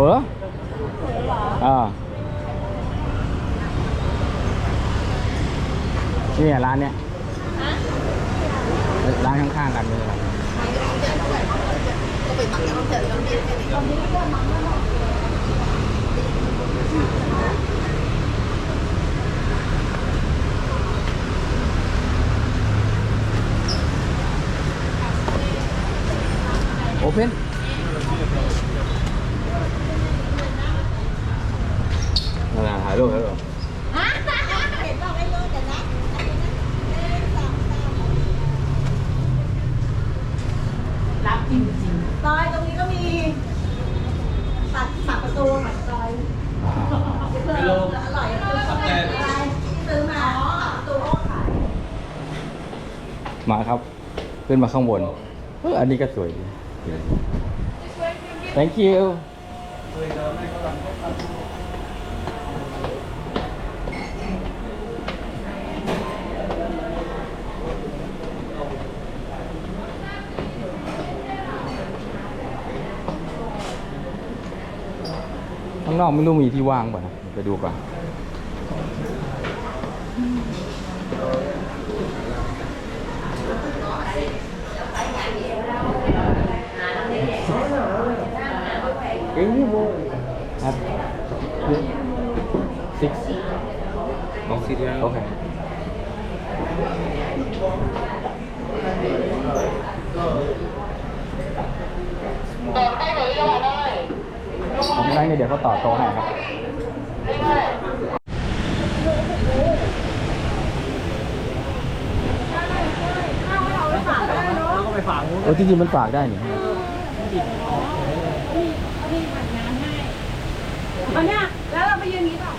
เฟออ่าเนี่ยร้านเนี้ยร้านข้างๆกันเลยโอเพน นั่นนะถ่ายรูปถ่ายรูปรับจริงๆซอยตรงนี้ก็มีตัดปากประตูหน่อยซอยเพื่ออร่อยคือข้างในอะไรซื้อมาประตูก็ขายมาครับ ขึ้นมาข้างบนเอออันนี้ก็สวยดี thank you ข้างนอกไม่รู้มีที่ว่างป่ะนะไปดูก่อนเอ้ยโบครับ six ลองซีเรียลโอเคต่อไปไหนล่ะนะ ผมนั่งเนี่เดี๋ยวเขาต่อโต๊ะให้ครับแล้วก็ไปฝากนู้นเออจริงๆมันฝากได้นี่เอาเนี่ยแล้วเราไปยืนนี้เปล่า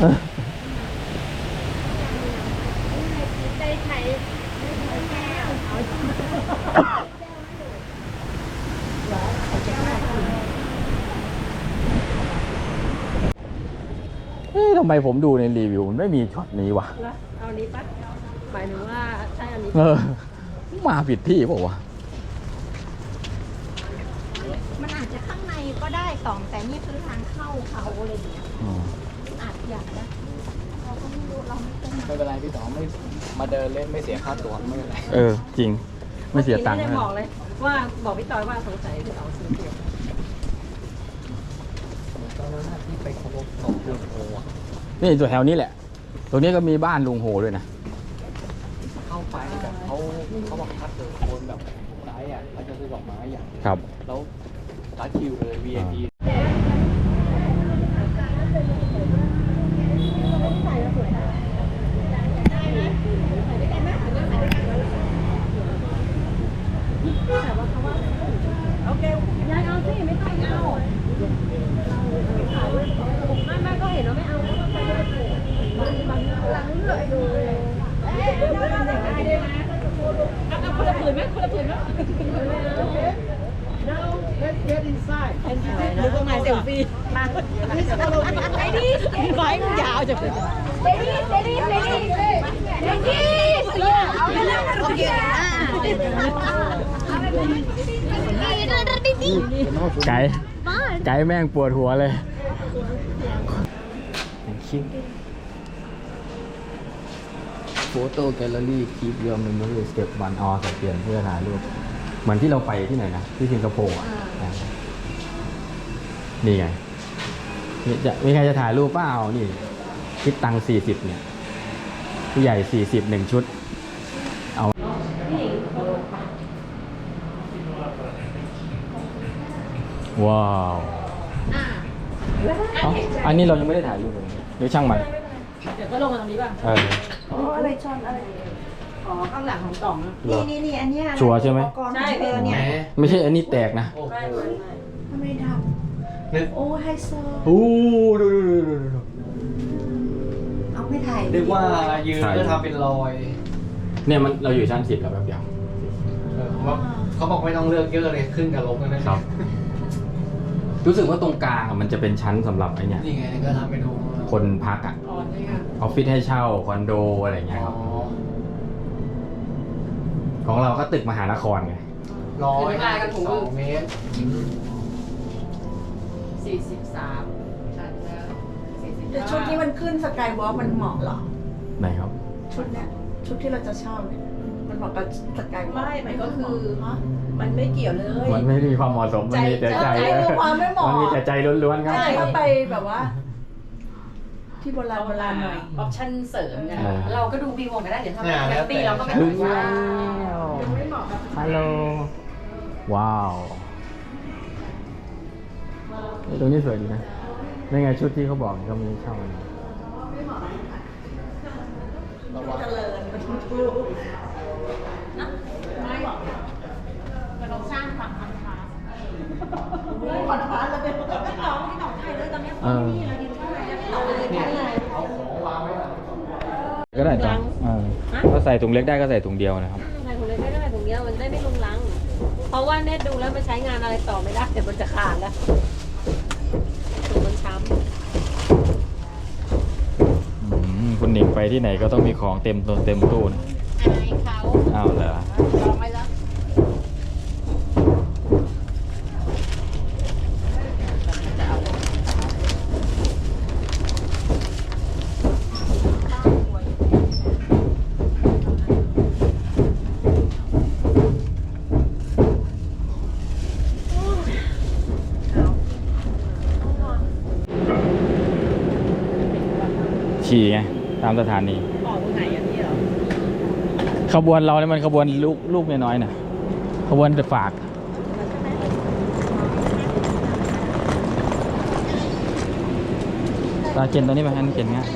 เออ ได้ใช้ เอ๊ะ ทำไมผมดูในรีวิวมันไม่มีช็อตนี้วะแล้วเอานี้ปะหมายถึงว่าใช่อันนี้เออ มาผิดที่เปล่าวะมันอาจจะข้างในก็ได้สองแต่นี่คือทางเข้าเขาอะไรอย่างเงี้ยอ๋ออาจอยากนะเราก็ไม่รู้เราไม่เคยมาไม่เป็นไรพี่ต๋อไม่มาเดินเล่นไม่เสียค่าตั๋วไม่เป็นไรเออ จริง ไม่เสียตังค์ไม่ได้นะบอกเลย ว่าบอกพี่ตอยว่าสงสัยพี่ต๋อซื้อเปลี่ยนตอนนั้นน่ะที่ไปเคารพศพลุงโฮอะ นี่ตัวแถวนี้แหละ ตรงนี้ก็มีบ้านลุงโฮด้วยนะ เข้าไปแบบเขาเขาบอกคัดเลยคนแบบร้ายอะเขาจะซื้อดอกไม้อะครับ แล้วรัดคิวเลย VIP โอเคยายเอาสิไม่ต้องเอาไม่ไม่ก็เห็นว่าไม่เอาก็ไปเลือกมันมันหลังเลือกดูเอ๊ะได้ได้ได้ได้ไหมเอาคนละผืน ไหมคนละผืนไหมหรือตรงไหนเซลฟี่มาไอ้นี่ไม้ยาวจะเป็นเดดี้เดดี้เดดี้เดดี้เอาไปเลยโอเคอ่าเดดี้เดดี้ไก่บ้าไก่แม่งปวดหัวเลยคิด โฟโต้แกลเลอรี่คีปยอมเมมโมรี่สเก็บวันออสับเปลี่ยนเพื่อถ่ายรูปเหมือนที่เราไปที่ไหนนะ ที่สิงคโปร์อะอ่านี่ไงนี่จะมีใครจะถ่ายรูปเปล่านี่ คิดตังค์สี่สิบเนี่ยผู้ใหญ่สี่สิบหนึ่งชุด เอาว้าวเอ้าอันนี้เรายังไม่ได้ถ่ายรูปเลยเดี๋ยวช่างมันเดี๋ยวก็ลงมาตรงนี้ป่ะเออ อะไรชนอะไรอ๋อข้างหลังของกล่องนะเหรอนี่นี่อันเนี้ยชัวร์ใช่ไหมใช่เออเนี่ย แหมไม่ใช่อันนี้แตกนะโอ้โห ทำไมดนึกำโอ้ไฮโซโอ้ดูดูดูดูดูเอาไม่ถ่ายนึกว่ายืนก็ทำเป็นรอยเนี่ยมันเราอยู่ชั้นสิบแล้วแป๊บเดียว เออเขาบอกเขาบอกไม่ต้องเลือกเยอะเลยขึ้นกับลงกันนะครับ รู้สึกว่าตรงกลางอะมันจะเป็นชั้นสำหรับไอ้เนี่ย นี่ไงนี่ก็ทำไปดูคนพักอะอ๋อนี่ไง ออฟฟิศให้เช่าคอนโดอะไรเงี้ยอ๋คอรับ ของเราก็ตึกมหานครไง ร้อยห้าสิบสองเมตรสสี่สิบสามชันแล้วสี่สิบแต่ชุดนี้มันขึ้นสกายวอล์กมันเหมาะเหรอ ไหนครับ ชุดเนี้ยชุดที่เราจะชอบเนี่ยมันเหมาะกับสกายวอล์กไม่มันก็คือฮะมันไม่เกี่ยวเลย มันไม่มีความเหมาะสม มันมีแต่ใจ ใจคือความไม่เหมาะมันมีแต่ใจล้วนๆครับ ใช่ถ้าไปแบบว่า ที่โบราณโบราณหน่อย ออปชั่นเสริมไงอ่า เราก็ดูวีวงกันได้ เดี๋ยวถ้าเนี่ยแฮปปี้เราก็ไม่ถึต้องงแล้ว่าวฮัลโหลว้าวเอ้ยตรงนี้สวยดีนะนี่ไงชุดที่เขาบอกเขามีเช่ามันเจริญเป็นทุกนะไม่เหมาะเราสร้างความพันธะคอนทราสต์แล้วเป็นหนองที่หนองไทยเลยตอนนี้เออเรายืนข้างในแล้ว เอาเลยกันเลย ก็ได้จ้ะเออก็ใส่ถุงเล็กได้ก็ใส่ถุงเดียวนะครับ ใส่ถุงเล็กได้ก็ใส่ถุงเดียวมันได้ไม่ลุงลัง เพราะว่าเน็ตดูแล้วมันใช้งานอะไรต่อไม่ได้เดี๋ยวมันจะขาดแล้วถุงมันช้อืมคุณหนิงไปที่ไหนก็ต้องมีของเต็มตัวเต็มตู้นะำอายเขาอ้าวเหรอ ลองไว้แล้ว ฉี่ไงตามสถานีออกตรงไหนอะพี่เหรอขบวนเราเนี่ยมันขบวนลูกลูกเมียน้อยน่ะขบวนแต่ฝากตาเจนตัวนี้ไปฮันเจนง่าย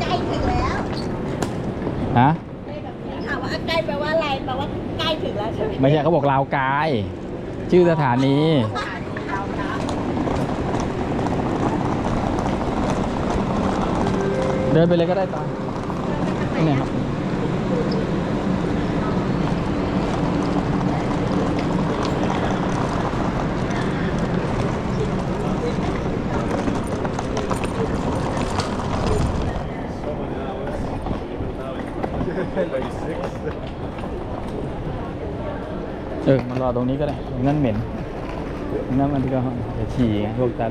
ใกล้ถึงแล้วฮะถามว่าใกล้แปลว่าอะไรแปลว่าใกล้ถึงแล้วใช่ไหมไม่ใช่เขาบอกลาวกาย ชื่อสถานี เดินไปเลยก็ได้ตานี่ครับเออมันรอตรงนี้ก็ได้ตรงนั้นเหม็นตรงนั้นมันก็จะฉี่พวกตา